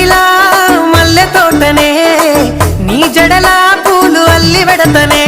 కన్నిలా మల్లె తోటనే నీ జడలా పూలు అల్లి వెడతనే.